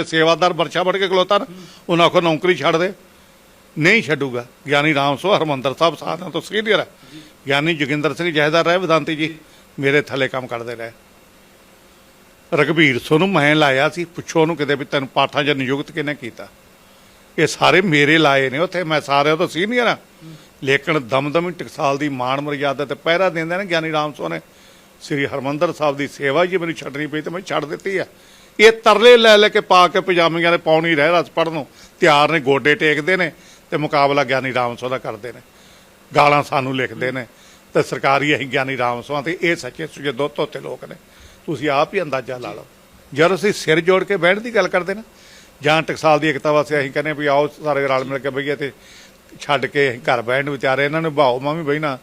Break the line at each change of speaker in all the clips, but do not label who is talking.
ਉੱਥੇ ਸੇਵਾਦਾਰ ਵਰਸ਼ਾ ਵੜ ਕੇ ਖਲੋਤਾ ਨਾ, ਉਹਨਾਂ ਕੋ ਨੌਕਰੀ ਛੱਡ ਦੇ। ਨਹੀਂ ਛੱਡੂਗਾ। ਗਿਆਨੀ ਰਾਮ ਸੋ, ਹਰਮੰਦਰ ਸਾਹਿਬ ਸਾਧਾਂ ਤੋਂ ਸੀਨੀਅਰ ਹੈ। ਗਿਆਨੀ ਜੋਗਿੰਦਰ ਸਿੰਘ ਜਹੇਦਾਰ ਰਹੇ, ਵਿਦਾਂਤੀ ਜੀ, ਮੇਰੇ ਥੱਲੇ ਕੰਮ ਕਰਦੇ ਰਹੇ। ਰਘਬੀਰ ਸੋ ਨੂੰ ਮੈਂ ਲਾਇਆ ਸੀ, ਪੁੱਛੋ ਉਹਨੂੰ ਕਿਤੇ ਵੀ ਤੈਨੂੰ ਪਾਠਾਂ 'ਚ ਨਿਯੁਕਤ ਕਿਹਨੇ ਕੀਤਾ। ਇਹ ਸਾਰੇ ਮੇਰੇ ਲਾਏ ਨੇ ਉੱਥੇ, ਮੈਂ ਸਾਰਿਆਂ ਤੋਂ ਸੀਨੀਅਰ ਆ ਲੇਕਿਨ ਦਮਦਮੀ ਟਕਸਾਲ ਦੀ ਮਾਣ ਮਰਜ਼ਾਦਾ ਤੇ ਪਹਿਰਾ ਦਿੰਦੇ ਨੇ ਗਿਆਨੀ ਰਾਮ ਸੋ ਨੇ। ਸ੍ਰੀ ਹਰਮੰਦਰ ਸਾਹਿਬ ਦੀ ਸੇਵਾ ਜੀ ਮੈਨੂੰ ਛੱਡਣੀ ਪਈ ਤੇ ਮੈਂ ਛੱਡ ਦਿੱਤੀ ਆ ਇਹ ਤਰਲੇ ਲੈ ਲੈ ਕੇ ਪਾ ਕੇ ਪਜਾਮੀਆਂ ਦੇ ਪਾਉਣੀ ਰਹਿ ਰਸ ਪੜਨ ਤਿਆਰ ਨੇ, ਗੋਡੇ ਟੇਕਦੇ ਨੇ ਤੇ ਮੁਕਾਬਲਾ ਗਿਆਨੀ ਰਾਮ ਸੋਹ ਦਾ ਕਰਦੇ ਨੇ। ਗਾਲਾਂ ਸਾਨੂੰ ਲਿਖਦੇ ਨੇ ਤੇ ਸਰਕਾਰੀ ਅਸੀਂ ਗਿਆਨੀ ਰਾਮ ਸੋਹਾਂ ਤੇ ਇਹ ਸੱਚੇ ਸੁਚੇ ਦੋ ਧੋਤੇ ਲੋਕ ਨੇ। ਤੁਸੀਂ ਆਪ ਹੀ ਅੰਦਾਜ਼ਾ ਲਾ ਲਓ। ਜਦ ਅਸੀਂ ਸਿਰ ਜੋੜ ਕੇ ਬਹਿਣ ਦੀ ਗੱਲ ਕਰਦੇ ਨਾ, ਜਾਂ ਟਕਸਾਲ ਦੀ ਇਕਤਾ ਵਾਸਤੇ ਅਸੀਂ ਕਹਿੰਦੇ ਵੀ ਆਓ ਸਾਰੇ ਰਲ ਮਿਲ ਕੇ ਬਈਏ ਤੇ ਛੱਡ ਕੇ ਅਸੀਂ ਘਰ ਬਹਿਣ ਨੂੰ ਵਿਚਾਰੇ, ਇਹਨਾਂ ਨੂੰ ਭਾਓ ਮੈਂ ਵੀ ਬਹਿਣਾ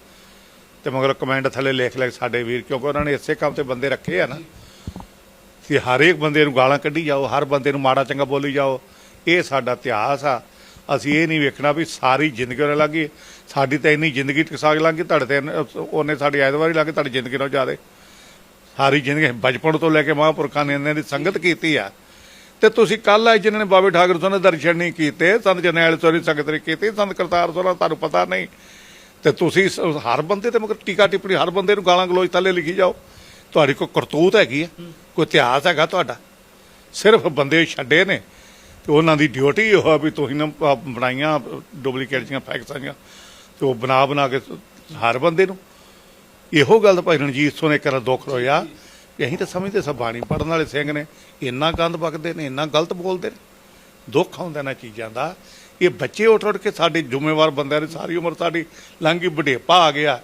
ਤੇ ਮਗਰ ਕਮੈਂਟ ਥੱਲੇ ਲਿਖ ਲੈ ਸਾਡੇ ਵੀਰ, ਕਿਉਂਕਿ ਉਹਨਾਂ ਨੇ ਇਸੇ ਕੰਮ ਤੇ ਬੰਦੇ ਰੱਖੇ ਆ ਨਾ। ਕਿ ਹਰੇਕ ਬੰਦੇ ਨੂੰ ਗਾਲਾਂ ਕੱਢੀ ਜਾਓ, ਹਰ ਬੰਦੇ ਨੂੰ ਮਾੜਾ ਚੰਗਾ ਬੋਲੀ ਜਾਓ। ਇਹ ਸਾਡਾ ਇਤਿਹਾਸ ਆ। ਅਸੀਂ ਇਹ ਨਹੀਂ ਵੇਖਣਾ ਵੀ ਸਾਰੀ ਜ਼ਿੰਦਗੀ ਉਹਨੇ ਲੱਗੀ ਸਾਡੀ ਤਾਂ ਇੰਨੀ ਜ਼ਿੰਦਗੀ ਟਕਸਾਲ ਲੱਗੀ, ਤੁਹਾਡੇ ਤੇ ਇੰਨੇ- ਉਹਨੇ ਸਾਡੀ ਐਤਵਾਰੀ ਲੱਗੀ, ਤੁਹਾਡੀ ਜ਼ਿੰਦਗੀ ਨਾਲੋਂ ਜ਼ਿਆਦੇ। ਸਾਰੀ ਜ਼ਿੰਦਗੀ ਬਚਪਨ ਤੋਂ ਲੈ ਕੇ ਮਹਾਂਪੁਰਖਾਂ ਨੇ ਇਹਨਾਂ ਦੀ ਸੰਗਤ ਕੀਤੀ ਆ। ਤੇ ਤੁਸੀਂ ਕੱਲ ਆਏ ਜਿਨ੍ਹਾਂ ਨੇ ਬਾਬੇ ਠਾਕੁਰ ਸਾਹਿਬ ਨੇ ਦਰਸ਼ਨ ਨਹੀਂ ਕੀਤੇ, ਸੰਤ ਜਰਨੈਲ ਸੋਰੀ ਸੰਗਤ ਨੇ ਕੀਤੀ, ਸੰਤ ਕਰਤਾਰ ਸੋਰਾ ਤੁਹਾਨੂੰ ਪਤਾ ਨਹੀਂ। ਤੇ ਤੁਸੀਂ ਹਰ ਬੰਦੇ ਤੇ ਮਗਰ ਟੀਕਾ ਟਿੱਪਣੀ, ਹਰ ਬੰਦੇ ਨੂੰ ਗਾਲਾਂ ਗਲੋਚ ਥੱਲੇ ਲਿਖੀ ਜਾਓ। ਤੁਹਾਡੀ ਕੋਈ ਕਰਤੂਤ ਹੈਗੀ ਆ? ਕੋਈ ਇਤਿਹਾਸ ਹੈਗਾ ਤੁਹਾਡਾ? ਸਿਰਫ ਬੰਦੇ ਛੱਡੇ ਨੇ ਤੇ ਉਹਨਾਂ ਦੀ ਡਿਊਟੀ ਇਹ ਆ ਵੀ ਤੁਸੀਂ ਨਾ ਬਣਾਈਆਂ ਡੁਪਲੀਕੇਟ ਜੀਆਂ ਫੈਕਸਾਂ ਤੇ ਉਹ ਬਣਾ ਬਣਾ ਕੇ ਹਰ ਬੰਦੇ ਨੂੰ। ਇਹੋ ਗੱਲ ਭਾਈ ਰਣਜੀਤ ਸਿੰਘ ਨੇ ਕਰ ਦੁੱਖ ਹੋਇਆ ਵੀ ਅਸੀਂ ਤਾਂ ਸਮਝਦੇ ਸਭ ਬਾਣੀ ਪੜਨ ਵਾਲੇ ਸਿੰਘ ਨੇ, ਇੰਨਾ ਗੰਦ ਬਕਦੇ ਨੇ, ਇੰਨਾ ਗਲਤ ਬੋਲਦੇ ਨੇ। ਦੁੱਖ ਆਉਂਦਾ ਨਾ ਚੀਜ਼ਾਂ ਦਾ। ਇਹ ਬੱਚੇ ਉੱਠ ਉੱਠ ਕੇ ਸਾਡੇ ਜ਼ਿੰਮੇਵਾਰ ਬੰਦਿਆਂ ਨੇ ਸਾਰੀ ਉਮਰ ਸਾਡੀ ਲੰਘੀ ਬੁਢੇਪਾ ਆ ਗਿਆ।